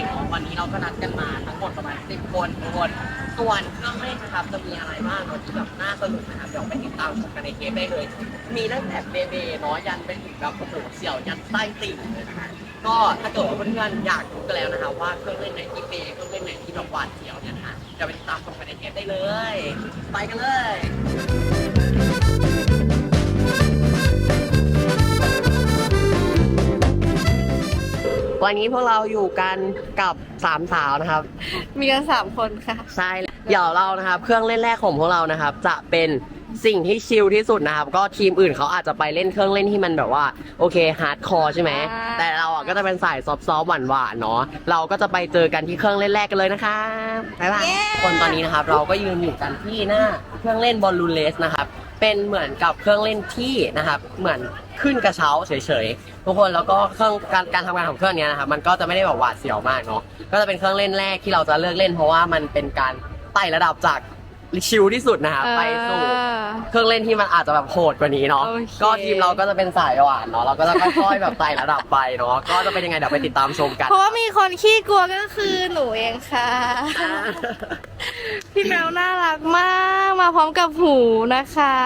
อนๆของวันนี้เราก็นัดกันมาทั้งหมดประมาณ10คนทุกคนส่วนเครื่องเล่นนะครับจะมีอะไรบ้างเนอะที่แบบน่าสนุกนะครับเดี๋ยวไปติดตามชมกันในเทปได้เลย มีตั้งแต่เบเบเนาะยันไปถึงแบบโอ้โหเสี่ยวยันใต้ติ่งเลยนะคะก็ถ้าเกิดว่าเพื่อนๆอยากรู้กันแล้วนะครับว่าเครื่องเล่นไหนที่เบเครื่องเล่นไหนที่แบบหวาดเสียวเนี่ยนะคะเดี๋ยวไปติดตามชมกันในเทปได้เลย ไปกันเลย วันนี้พวกเราอยู่กันกับสามสาวนะครับ มีกันสามคนค่ะ ใช่เดี๋ยวเรานะครับ เครื่องเล่นแรกของพวกเรานะครับ จะเป็นสิ่งที่ชิลที่สุดนะครับ ก็ทีมอื่นเขาอาจจะไปเล่นเครื่องเล่นที่มันแบบว่า โอเคฮาร์ดคอร์ใช่ไหม อ่า แต่เราอะก็จะเป็นสายซอฟต์ๆหวานๆเนาะเราก็จะไปเจอกันที่เครื่องเล่นแรกกันเลยนะครับบ๊ายบายคนตอนนี้นะครับ เราก็ยืนอยู่กันที่หน้าเครื่องเล่นบอลลูนเลสนะครับ เป็นเหมือนกับเครื่องเล่นที่นะครับเหมือนขึ้นกระเช้าเฉยๆทุกคนแล้วก็เครื่องการการทำงานของเครื่องนี้นะครับมันก็จะไม่ได้แบบหวาดเสียวมากเนาะก็จะเป็นเครื่องเล่นแรกที่เราจะเลือกเล่น เพราะว่ามันเป็นการไต่ระดับจาก ชิลที่สุดนะครับไปสู่เครื่องเล่นที่มันอาจจะแบบโหดกว่านี้เนาะโอเค ก็ทีมเราก็จะเป็นสายหวานเนาะเราก็จะค่อยๆแบบไต่ระดับไปเนาะก็จะเป็นยังไงเดี๋ยวไปติดตามชมกัน เพราะว่ามีคนขี้กลัวก็คือหนูเองค่ะ พี่แมวน่ารักมากมาพร้อมกับหูนะคะ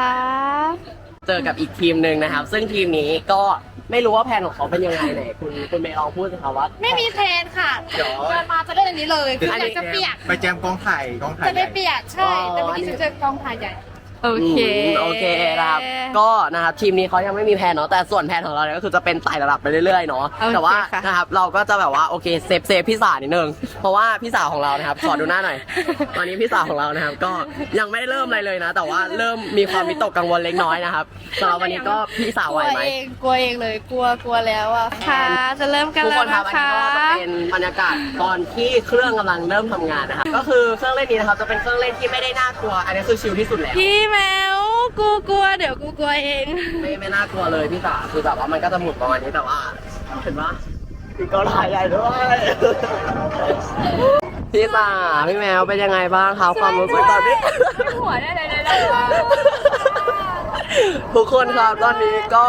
เจอกับอีกทีมหนึ่งนะครับ ซึ่งทีมนี้ก็ ไม่รู้ว่าแผนของเขาเป็นยังไงเลยคุณคุณเมย์ลองพูดสิคะว่า ไม่มีเทรนค่ะเดี๋ยว เดินมาจะเล่นอันนี้เลยคืออยากจะเปียก ไปแจมกองถ่ายกองถ่ายจะใหได้ญ่เปียกใช่ แต่เมื่อกี้ฉันเจอกองถ่ายใหญ่ โอเคอืมโอเคนะครับ ก็นะครับทีมนี้เขายังไม่มีแผนเนาะแต่ส่วนแผนของเราเนี่ยก็คือจะเป็นไต่ระดับไปเรื่อยๆเนาะโอเคแต่ว่าค่ะ นะครับเราก็จะแบบว่าโอเคเซฟเซฟพี่สาวนิดนึงเพราะว่าพี่สาวของเรานะครับขอดูหน้าหน่อยตอนนี้พี่สาวของเรานะครับ ก็ยังไม่ได้เริ่มอะไรเลยนะ แต่ว่าเริ่มมีความวิตกกังวลเล็กน้อยนะครับสำหรับวันนี้ก็พี่สาวกไหลัววไหม เองกลัวเองเลยกลัวกลัวแล้วอะค่ะ จะเริ่มกันทุกแล้ควนครับนะอันนี้คะก็จะเป็นบรรยากาศตอนที่เครื่องกำลังเริ่มทำงานนะครับก็คือเครื่องเล่นนี้นะครับจะเป็นเครื่องเล่นที่ไม่ได้น่ากลัว อันนี้คือชิลที่สุดแล้ว พี่แมวกูกลัวเดี๋ยวกูกลัวเอง ไม่ไม่น่ากลัวเลยพี่สาคือแบบว่ามันก็จะหมุนประมาณนี้แต่ว่าเห็นปะมีกอถ่ายใหญ่ด้วยพี่สาพี่แมวเป็นยังไงบ้างครับความรู้สึกตอนนี้หัวได้เลยเลยทุกคนครับตอนนี้ก็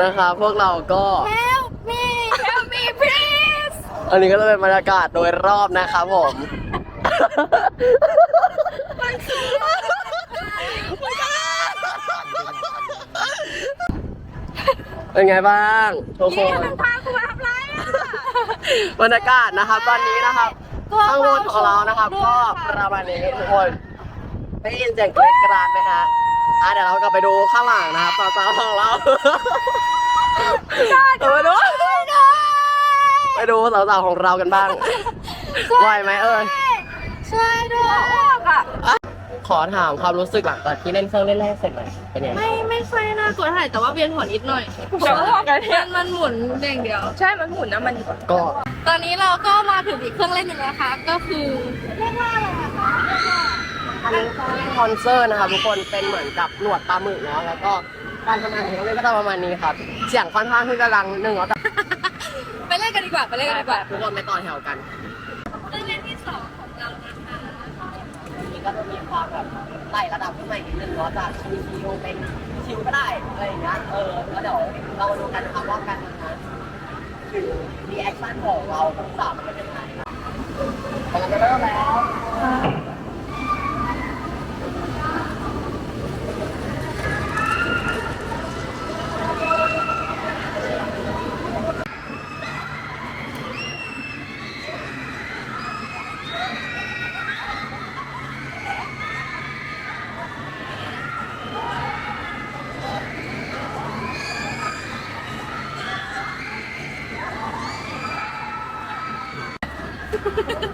นะครับพวกเราก็ Help me Help me please อันนี้ก็จะเป็นบรรยากาศโดยรอบนะครับผม เป็นไงบ้างทุกคนพากูมาทำไรอะ บรรยากาศนะครับตอนนี้นะครับข้างบนของเรานะครับก็ประมาณนี้ทุกคนได้ยินเสียงเกรดกรานไหมฮะอะเดี๋ยวเรากลับไปดูข้างหลังนะครับต่อๆของเราไปดูไปดูสาวๆของเรากันบ้างไหวไหมเอ่ยช่วยด้วยอะ ขอถามความรู้สึกหลังจากที่เล่นเครื่องเล่นแรกเสร็จหน่อยเป็นยังไงไม่ไม่ค่อยน่ากลัวเท่าไหร่แต่ว่าเวียนหัวนิดหน่อยแต่ว่ามันมันหมุนอย่างเดียว ใช่มันหมุนนะมัน ก็ตอนนี้เราก็มาถึงอีกเครื่องเล่นหนึ่งแล้วนะคะ ก็คือเรียกว่าอะไรนะคะอันนี้เครื่องเล่นคอนเสิร์ตนะครับทุกคนเป็นเหมือนกับหนวดปลาหมึกเนาะแล้วก็การทำงานของเครื่องเล่นก็จะประมาณนี้ครับเสียงค่อนข้างที่จะดังหนึ่งเนาะแต่ไปเล่นกันดีกว่าไปเล่นกันดีกว่าทุกคนไปต่อแถวกัน เครื่องเล่นที่สองของเรานะคะ นี้ก็จะมีความแบบไต่ระดับขึ้นมาอีกนิดนึงเนาะจากชิวๆเป็นชิวก็ได้อะไรอย่างเงี้ยเออแล้วเดี๋ยวเราดูกันนะคะว่าการทำงานคือรีแอคชั่นของเราทั้งสามมันเป็นยังไงครับกำลังจะเริ่มแล้ว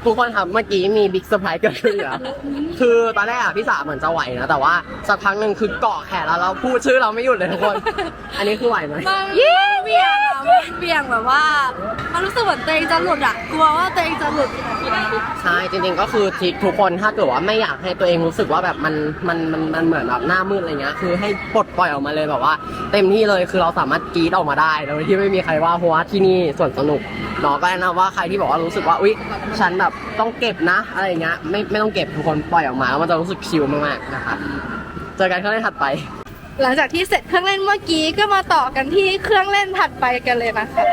ทุกคนครับเมื่อกี้มีบิ๊กเซอร์ไพรส์เกิดขึ้นเหรอคือตอนแรกอะพี่สาเหมือนจะไหวนะแต่ว่าสักพักหนึ่งคือเกาะแขนแล้วเราพูดชื่อเราไม่หยุดเลยทุกคน อันนี้คือไหวไหม มันเบี่ยงอะมันเบี่ยงแบบว่ามันรู้ สึกเหมือนตัวเองจะหลุดอะกลัวว่าตัวเองจะหลุด ใช่จริงๆก็คือทิทุกคนถ้าเกิดว่าไม่อยากให้ตัวเองรู้สึกว่าแบบมันมันมันมันเหมือนแบบหน้ามืดอะไรเงี้ยคือให้ปลดปล่อยออกมาเลยแบบว่า เต็มที่เลยคือเราสามารถกรีดออกมาได้โดยที่ไม่มีใครว่าเพราะว่าที่นี่ส่วนสนุกเนาะก็แนะนำว่าใครที่บอกว่ารู้สึกว่าอุ๊ยฉันแบบต้องเก็บนะอะไรเงี้ยไม่ไม่ต้องเก็บทุกคนปล่อยออกมาแล้วมันจะรู้สึกชิลมากๆนะครับเจอกันครั้งถัดไป หลังจากที่เสร็จเครื่องเล่นเมื่อกี้ก็มาต่อกันที่เครื่องเล่นถัดไปกันเลยนะคะ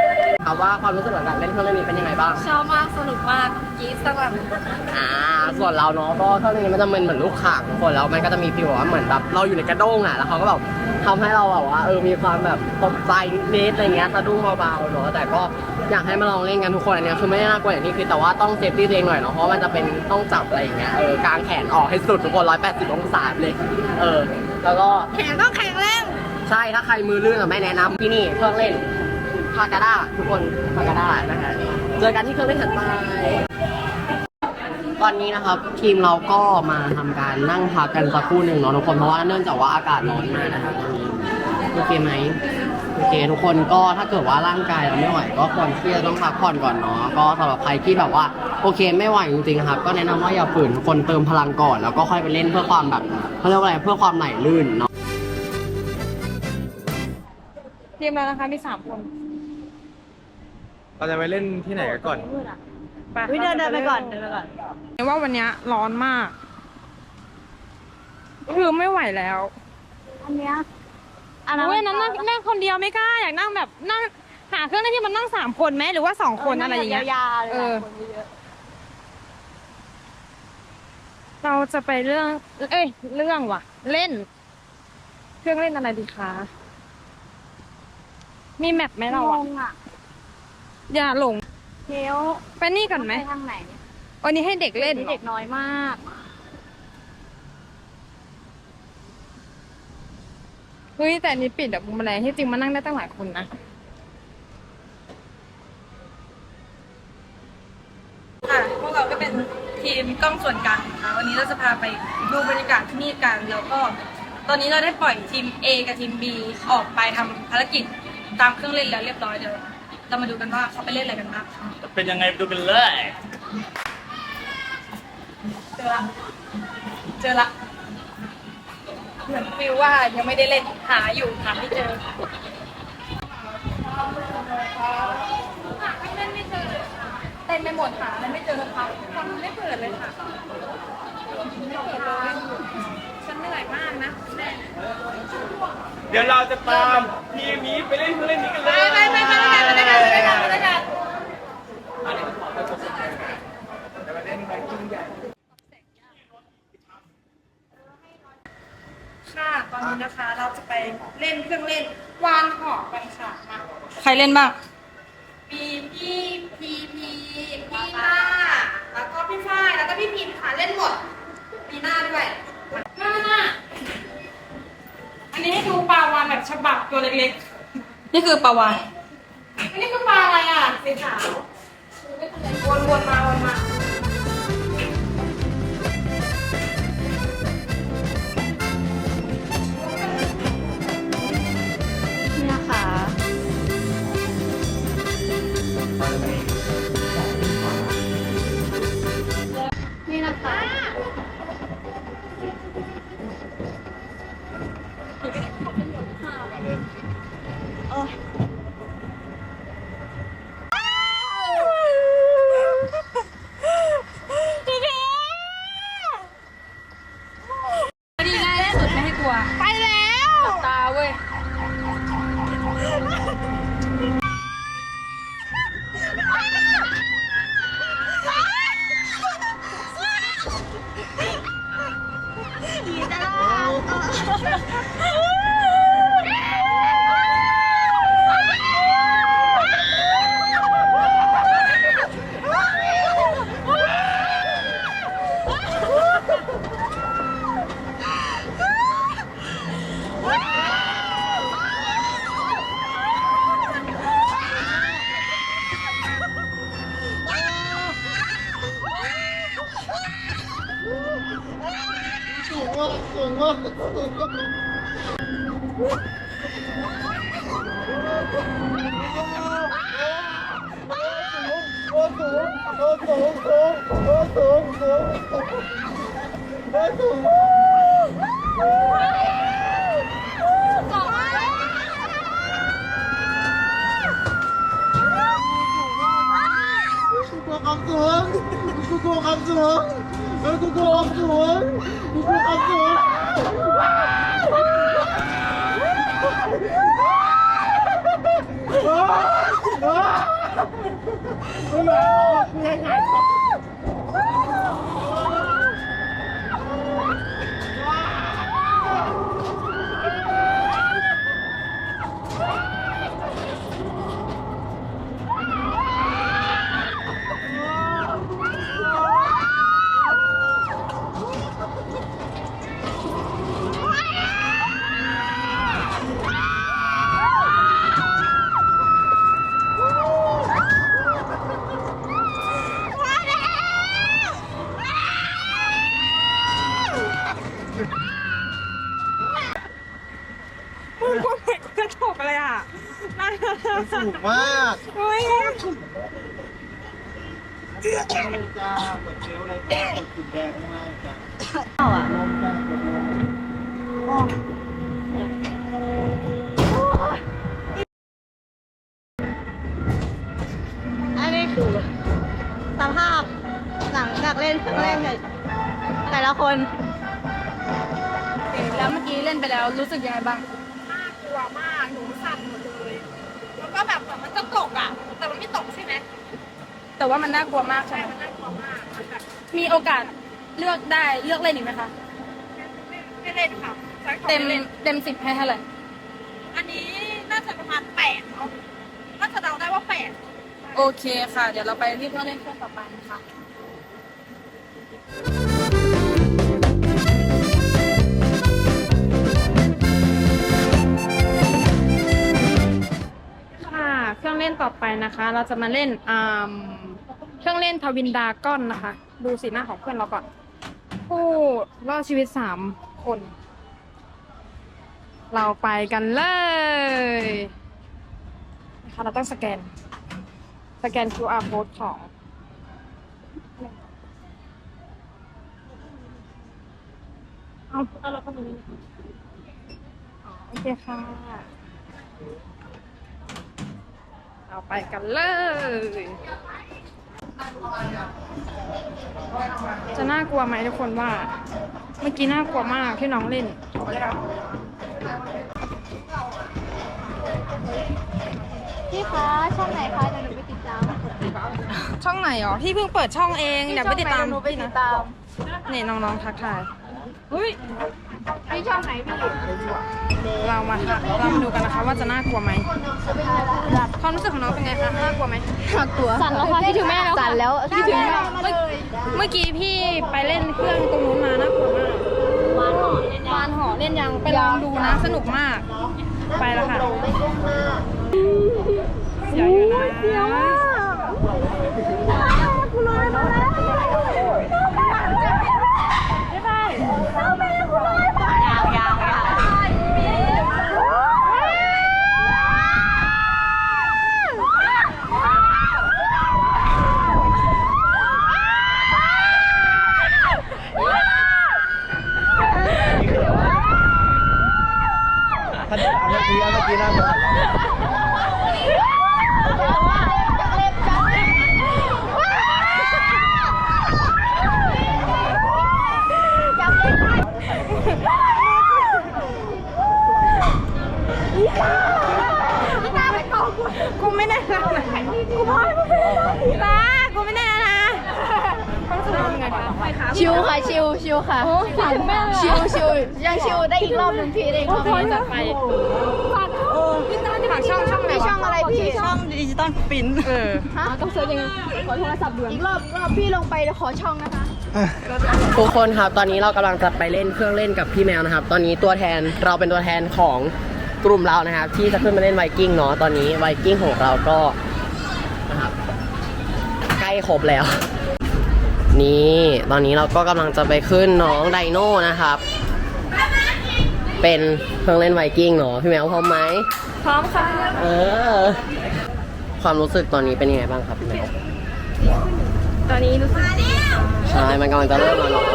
ครับว่าความรู้สึกหลังจากเล่นเครื่องเล่นนี้เป็นยังไงบ้าง ชอบมากสนุกมากกรีดสนั่นอ่า ส่วนเราเนาะก็เครื่องเล่นนี้มันจะเป็นเหมือนลูกข่างทุกคนแล้วมันก็จะมีฟีลแบบว่าเหมือนแบบเราอยู่ในกระด้งอะแล้วเขาก็แบบทำให้เราแบบว่าเออมีความแบบตกใจนิดๆอะไรเงี้ยสะดุ้งเบาๆเนาะแต่ก็อยากให้มาลองเล่นกันทุกคนอันเนี้ยคือไม่ได้น่ากลัวอย่างที่คิดแต่ว่าต้องเซฟตี้ตัวเองหน่อยเนาะเพราะมันจะเป็นต้องจับอะไรอย่างเงี้ยเออกางแขนออกให้สุดทุกคน180องศาเลยเออ แล้วก็แขนต้องแข็งแรงใช่ถ้าใครมือลื่นอะไม่แนะนำที่นี่เครื่องเล่นพากาด้าทุกคนพากาด้านะฮะเจอกันที่เครื่องเล่นถัดไปตอนนี้นะครับทีมเราก็มาทำการนั่งพักกันสักครู่หนึ่งเนาะทุกคนเพราะว่าเนื่องจากว่าอากาศร้อนมากนะครับตอนนี้โอเคไหม โอเคทุกคนก็ถ้าเกิดว่าร่างกายเราไม่ไหวก็ควรที่จะต้องพักผ่อนก่อนเนาะก็สำหรับใครที่แบบว่าโอเคไม่ไหวจริงๆครับ ก็แนะนำว่าอย่าฝืนทุกคนเติมพลังก่อน แล้วก็ค่อยไปเล่นเพื่อความแบบเขาเรียกว่าอะไรเพื่อความไหลลื่นเนาะทีมเรานะคะมีสามคนเราจะไปเล่นที่ไหนกันก่อนวิเดินเดินไปก่อนเดินไปก่อนว่าวันเนี้ยร้อนมาก คือไม่ไหวแล้ว อันเนี้ย โอ้ยนั้นนั่งนั่งคนเดียวไม่กล้าอยากนั่งแบบนั่งหาเครื่องเล่นที่มันนั่งสามคนไหมหรือว่าสองคนอะไรอย่างเงี้ย ยาวๆเลยเออเราจะไปเรื่อง เอ้ย เรื่องว่ะ เล่น เครื่องเล่นอะไรดีคะ มีแมปไหมเรางอะ งอะอย่าหลงเนี้ยวไปนี่ก่อนไหมไปทางไหนเนี่ยวันนี้ให้เด็กเล่นเหรอเด็กน้อยมาก ฮ้ยแต่อันนี้ปิดแบบมุมแมลงที่จริงมานั่งได้ตั้งหลายคนนะ ค่ะพวกเราก็เป็นทีมกล้องส่วนกลางนะคะวันนี้เราจะพาไปดูบรรยากาศที่นี่กัน แล้วก็ตอนนี้เราได้ปล่อยทีม A กับทีม B ออกไปทำภารกิจตามเครื่องเล่นแล้วเรียบร้อยเดี๋ยวเรามาดูกันว่าเขาไปเล่นอะไรกันบ้างเป็นยังไงไปดูกันเลย เจอละ เจอละ เหมือนฟิลว่ายังไม่ได้เล่นหาอยู่หาไม่เจอเล่นไม่เจอค่ะเต้นไม่หมดหาอะไไม่เจอเลยค่ะฟังไม่เปิดเลยค่ะไม่เปิดเลยฉันเหนื่อยมากนะเดี๋ยวเราจะตามทีมนี้ไปเล่นเพื่อล่นนี้กันเลย ไปไปไปไปไป เล่นเครื่องเล่น วานหอกกันค่ะมาใครเล่นบ้าง มีพี่พีพีพี่หน้า แล้วก็พี่ฝ้ายแล้วก็พี่พิมค่ะเล่นหมดมีหน้าด้วยมาอันนี้ให้ดูปลาวานแบบฉบับตัวเล็กๆนี่คือปลาวานอันนี้คือปลาอะไรอะสีขาววนๆมาวนมา เความสูงกูกลัวความสูง แต่ว่ามันน่ากลัวมากใช่ไหมมันน่ากลัวมากมันแบบมีโอกาสเลือกได้เลือกเล่นอีกไหมคะ ไม่เล่นค่ะใช้ของเต็มไเล่นเต็มสิบให้เท่าไหร่อันนี้น่าจะประมาณแปดเนาะน่าจะเดาได้ว่าแปดโอเคค่ะ เดี๋ยวเราไปรีบเล่นเครื่องต่อไปนะคะค่ะ เครื่องเล่นต่อไปนะคะ เราจะมาเล่นอ่า เครื่องเล่นทวินดาก้อนนะคะ ดูสีหน้าของเพื่อนเราก่อน ผู้รอดชีวิตสามคน เราไปกันเลยนะคะเราต้องสแกน สแกน QR code ของเอาเอาเราเข้ามานี่อ๋อโอเคค่ะ เอาไปกันเลย จะน่ากลัวไหมทุกคนว่า เมื่อกี้น่ากลัวมากที่น้องเล่น พี่คะช่องไหนคะเดี๋ยวหนูไปติดตามช่องไหนอ๋อพี่เพิ่งเปิดช่องเองเดี๋ยวไปติดตามหนูไปติดตามนี่น้องๆทักทาย เฮ้ยพี่ช่องไหนพี่เรามาค่ะเรามาดูกันนะคะว่าจะน่ากลัวไหมความรู้สึกของน้องเป็นไงคะน่ากลัวไหมน่ากลัวสั่นแล้วค่ะคิดถึงแม่แล้วสั่นแล้วคิดถึงแม่เมื่อเมื่อกี้พี่ไปเล่นเครื่องตรงนู้นมาน่ากลัวมากวานหอเล่นยังไปลองดูนะสนุกมาก ไปแล้วค่ะเสียวอยู่นะเสียวมาก ถ้าเมื่อกี้เมื่อกี้น่า กูไม่ได้แล้วนะกูพอยตากูไม่ได้แล้วนะความรู้สึกเป็นไงคะชิวค่ะชิวชิวค่ะชิวชิวยังชิวได้อีกรอบหนึ่งพี่ได้อีกรอบหนึงจะไปฝาก ฝากช่องช่องไหนพี่ช่องอะไรพี่ช่องดิจิตอลปิ้นเออฮะต้องเซิร์ชยังไงขอโทรศัพท์ด่วนอีกรอบรอบพี่ลงไปเดี๋ยวขอช่องนะคะ ทุกคนครับตอนนี้เรากำลังจะไปเล่นเครื่องเล่นกับพี่แมวนะครับ ตอนนี้ตัวแทนเราเป็นตัวแทนของกลุ่มเรานะครับ ที่จะขึ้นมาเล่นไวกิ้งเนาะตอนนี้ไวกิ้งของเราก็นะครับใกล้ครบแล้ว นี่ตอนนี้เราก็กำลังจะไปขึ้นน้องไดโน่นะครับ เป็นเครื่องเล่นไวกิ้งเนาะพี่แมวพร้อมไหมพร้อมค่ะ เออ ความรู้สึกตอนนี้เป็นยังไงบ้างครับพี่แมวตอนนี้รู้สึกใช่มันกำลังจะเริ่มแล้วเนาะ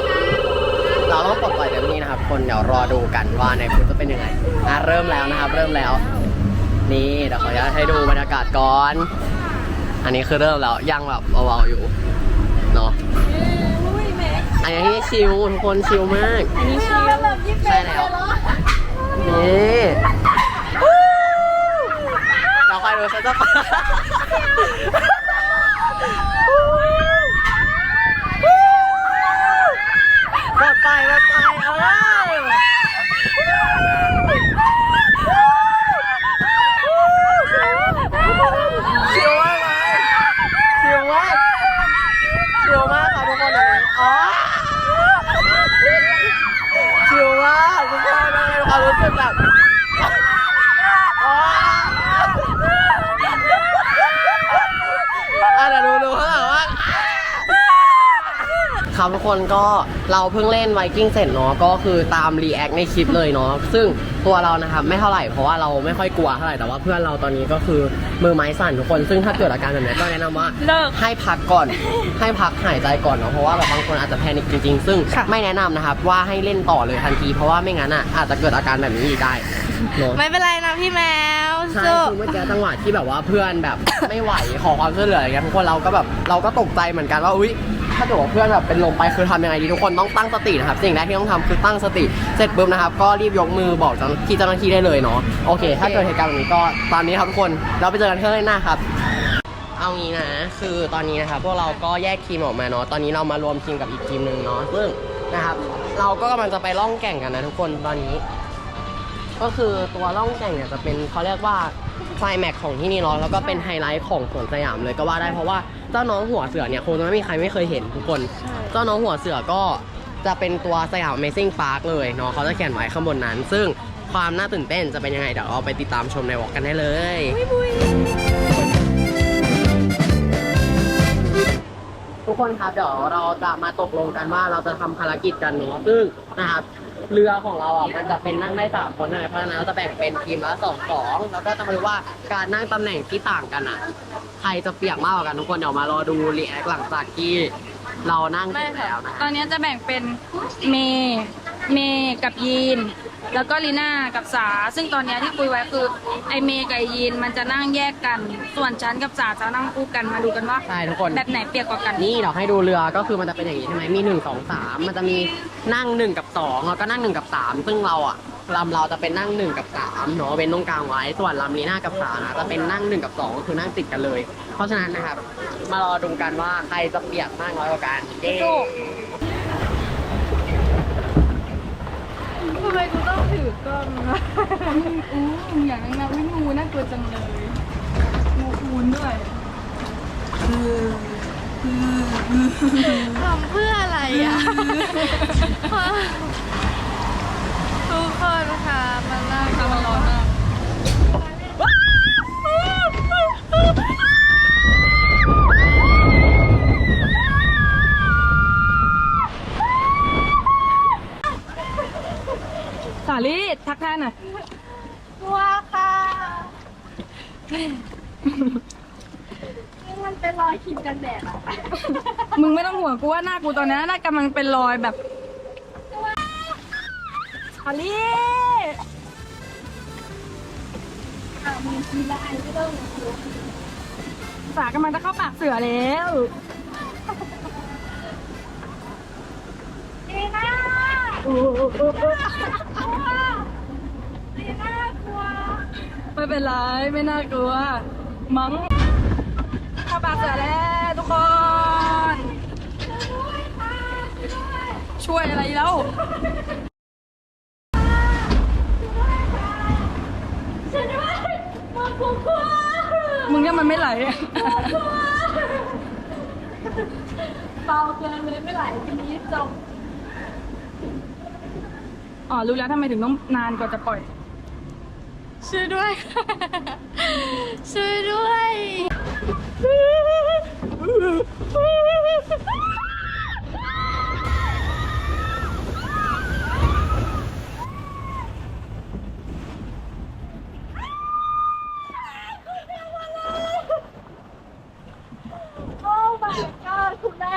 เราต้องปลดปล่อยเต็มที่นะครับ คนเดี๋ยวรอดูกันว่าในฟุตจะเป็นยังไงอะเริ่มแล้วนะครับ เริ่มแล้ว นี่เดี๋ยวขออนุญาตให้ดูบรรยากาศก่อน อันนี้คือเริ่มแล้วยังแบบเบาๆอยู่เนาะอันนี้ชิลทุกคนชิลมาก อันนี้ชิลใช่แล้ว นี่เราคอยดูฉันจะหมดไปหมดไปเออชิลมากเลยชิลมากชิลมากค่ะทุกคนอันนี้อ๋อ ชิลมากทุกคนมันเป็นความรู้สึกแบบอ๋ออะเดี๋ยวดูดูข้างหลังว่า ครับทุกคนก็เราเพิ่งเล่นไวกิ้งเสร็จเนาะก็คือตามรีแอคในคลิปเลยเนาะซึ่งตัวเรานะครับไม่เท่าไหร่เพราะว่าเราไม่ค่อยกลัวเท่าไหร่แต่ว่าเพื่อนเราตอนนี้ก็คือมือไม้สั่นทุกคน ซึ่งถ้าเกิดอาการแบบนี้ก็แนะนำว่าเลิกให้พักก่อน ให้พักหายใจก่อนเนาะเพราะว่าแบบบางคนอาจจะแพนิคจริงๆ ซึ่งค่ะ ไม่แนะนำนะครับว่าให้เล่นต่อเลยทันทีเพราะว่าไม่งั้นอะอาจจะเกิดอาการแบบนี้อีกได้เนาะ ไม่เป็นไรนะพี่แมวใช่สู้คือเมื่อกี้จังหวะที่แบบว่าเพื่อนแบบ ไม่ไหวขอความช่วยเหลืออะไรเงี้ยทุกคนเราก็แบบเราก็ตกใจเหมือนกันว่าอุ้ย ถ้าเกิดว่าเพื่อนแบบเป็นลมไปคือทำยังไงดีทุกคนต้องตั้งสตินะครับสิ่งแรกที่ต้องทำคือตั้งสติ เสร็จปุ๊บนะครับก็รีบยกมือบอกเจ้าที่เจ้าหน้าที่ได้เลยเนาะโอเค ถ้าเกิดเหตุการณ์แบบนี้ก็ตอนนี้ครับทุกคนเราไปเจอกันเครื่องเล่นหน้าครับ เอางี้นะ คือตอนนี้นะครับพวกเราก็แยกทีมออกมาเนาะตอนนี้เรามารวมทีมกับอีกทีมหนึ่งเนาะซึ่งนะครับ เราก็กำลังจะไปล่องแก่งกันนะทุกคนตอนนี้ ก็คือตัวล่องแก่งเนี่ยจะเป็นเขาเรียกว่าไฟแม็กของที่นี่เนาะแล้วก็เป็นไฮไลท์ของสวนสยามเลยก็ว่าได้เพราะว่าเจ้าน้องหัวเสือเนี่ยคงจะไม่มีใครไม่เคยเห็นทุกคน เจ้าน้องหัวเสือก็จะเป็นตัวสยาม Amazing Park เลยเนาะเขาจะเขียนไว้ข้างบนนั้น ซึ่งความน่าตื่นเต้นจะเป็นยังไงเดี๋ยวเราไปติดตามชมในวอล์กกันได้เลยทุกคนครับเดี๋ยวเราจะมาตกลงกันว่าเราจะทำภารกิจกันเนาะซึ่งนะครับ เรือของเราอะมันจะเป็นนั่งได้สามคนนะเพราะฉะนั้นเราจะแบ่งเป็นทีมละสองสองแล้วก็จะมาดูว่าการนั่งตำแหน่งที่ต่างกันอะใครจะเปียกมากกว่ากันทุกคนเดี๋ยวมารอดูรีแอคหลังจากที่เรานั่งเสไม่ร็จแล้วนะ ตอนนี้จะแบ่งเป็นเมย์เมย์กับยีน แล้วก็ลีน่ากับสา ซึ่งตอนนี้ที่คุยไว้คือไอเมย์กับไอ้ยีนมันจะนั่งแยกกัน ส่วนฉันกับสาจะนั่งคู่กันมาดูกันว่าใช่ทุกคน แบบไหนเปียกกว่ากัน นี่เดี๋ยวให้ดูเรือก็คือมันจะเป็นอย่างนี้ใช่ไหมมีหนึ่งสองสามมันจะมีนั่งหนึ่งกับสองแล้วก็นั่งหนึ่งกับสามซึ่งเราอะลำเราจะเป็นนั่งหนึ่งกับสามเนาะเว้นตรงกลางไว้ส่วนลำลีน่ากับสานะจะเป็นนั่งหนึ่งกับสองก็คือนั่งติดกันเลย เพราะฉะนั้นนะครับมารอดูกันว่าใครจะเปียกมากน้อยกว่ากันเย้ ทำไมกูต้องถือกล้องนะอู้อย่างนั้นนะวิ่งงูน่ากลัวจังเลยงูคูนด้วยทำเพื่ออะไรอะ ทุกคนค่ะมันน่าทำมันร้อนมากสาลีทักทายหน่อย กลัวค่ะมันเป็นรอยครีมกันแดดอะ มึงไม่ต้องห่วง กูว่าหน้ากูตอนนี้หน้ากำลังเป็นรอยแบบสาลีสากำลังจะเข้าปากเสือแล้วดีน่าโอ้โหกลัวดีน่ากลัวไม่เป็นไร ไม่น่ากลัว มั้งเข้าปากเสือแล้วทุกคน ช่วยอะไรแล้วช่วยด้วยมันกลัวกลัวมึงเนี่ยมันไม่ไหลเบาเกินเลยไม่ไหลทีนี้จบอ๋อ รู้แล้วทำไมถึงต้องนานกว่าจะปล่อย ช่วยด้วย ช่วยด้วย โอ้ my god คุณแม่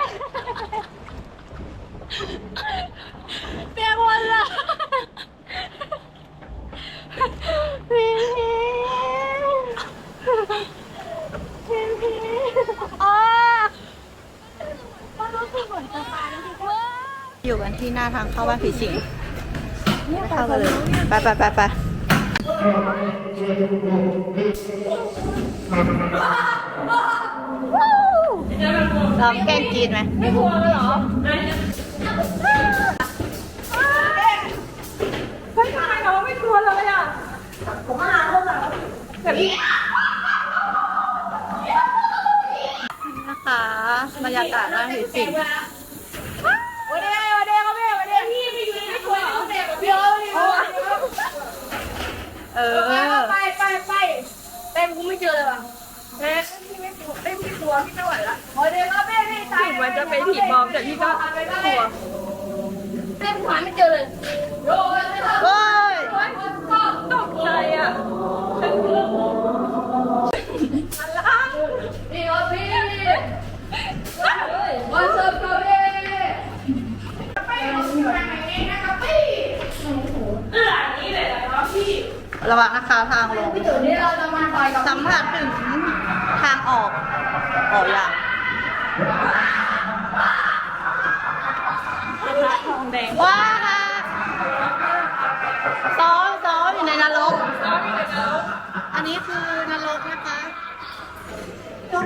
เปียกหมดเลยพี่พีพี่พี อยู่กัน ที่หน้าทางเข้าบ้านผีสิงไม่เข้ากันเลยไปไปไปไปลองแกล้งกรีดไหมไม่กลัวเลยเหรอนะคะบรรยากาศหน้าผีสิง เออไปไปไปเต็มกูไม่เจอเลยว่ะแม่พี่ไม่กลัวเต็มพี่กลัวพี่ไม่ไหวละโอ้ยเดี๋ยวแม่พี่ตายมันจะเป็นผีปลอมแต่พี่ก็กลัวเต็มหาไม่เจอเลยโอ้ยเฮ้ยตกใจอะ ระวังนะคะทางลงจุดนี้เราจะมาต่อยกับสัมผัสถึงทางออกออกอย่างทองแดงว้าค่ะซ้อมซ้อมอยู่ในนรกอันนี้คือนรกนะคะ เย้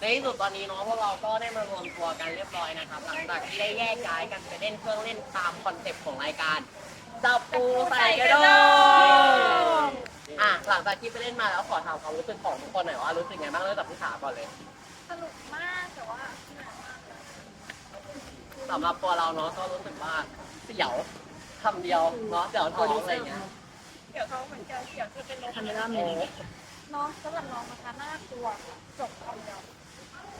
ใน ที่สุดตอนนี้เนาะพวกเราก็ได้มารวมตัวกันเรียบร้อยนะครับ หลังจากที่ได้แยกย้ายกันไปเล่นเครื่องเล่นตามคอนเซ็ปต์ของรายการจับปูใส่กระโดงอะหลังจากที่ไปเล่นมาแล้วขอถามความรู้สึกของทุกคนหน่อยว่ารู้สึกไงบ้างเริ่มจากพี่ขาก่อนเลยสนุกมากแต่ว่าสำหรับตัวเราเนาะก็รู้สึกว่าเสียวคำเดียวเนาะเสียวท้องอะไรอย่างเงี้ยเดี๋ยวเขาเหมือนกันเดี๋ยวจะเป็นลมคาเมล่าแมโอ้นน้องสำหรับน้องนะคะน่ากลัวจบคำเดียว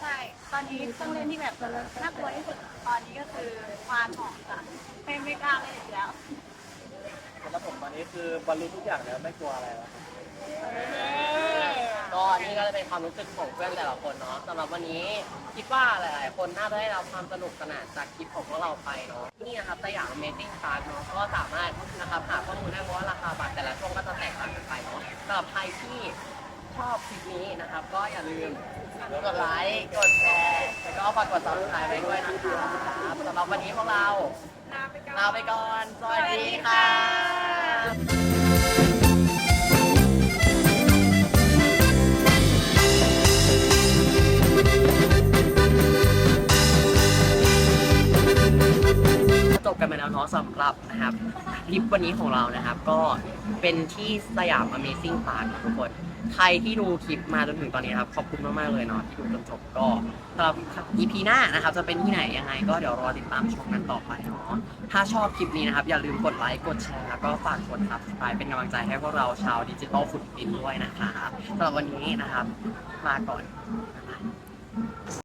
ใช่ ตอนนี้ต้องเล่นที่แบบน่ากลัวที่สุดตอนนี้ก็คือควานหอมค่ะไม่ไม่กล้าเล่นอีกแล้วแล้วผมตอนนี้คือบรรลุทุกอย่างแล้วไม่กลัวอะไรแล้วก็นี่ก็จะเป็นความรู้สึกของเพื่อนแต่ละคนเนาะสำหรับวันนี้คิดว่าหลาย ๆ คนน่าจะได้รับความสนุกสนานจากคลิปของพวกเราไปเนาะนี่นะครับสยาม Amazing Park เนาะก็สามารถนะครับหาข้อมูลได้เพราะว่าราคาบัตรแต่ละช่วงก็จะแตกต่างกันไปเนาะสำหรับใครที่ชอบคลิปนี้นะครับ ก็อย่าลืม กดไลค์กดแชร์แล้วก็ฝากกด subscribe ไว้ด้วยนะครับสำหรับวันนี้พวกเราลาไปก่อน สวัสดีค่ะจบกันไปแล้วเนาะสำหรับนะครับคลิปวันนี้ของเรานะครับ ก็เป็นที่สยาม Amazing Park นะทุกคน ใครที่ดูคลิปมาจนถึงตอนนี้นะครับขอบคุณมากๆเลยเนาะที่ดูจนจบก็สำหรับ EP หน้านะครับจะเป็นที่ไหนยังไง ก็เดี๋ยวรอติดตามชมกันต่อไปเนาะถ้าชอบคลิปนี้นะครับอย่าลืมกดไลค์กดแชร์แล้วก็ฝากกด subscribe เป็นกำลังใจให้พวกเราชาวดิจิทัลฟุตบินด้วยนะครับสำหรับวันนี้นะครับ มาก่อน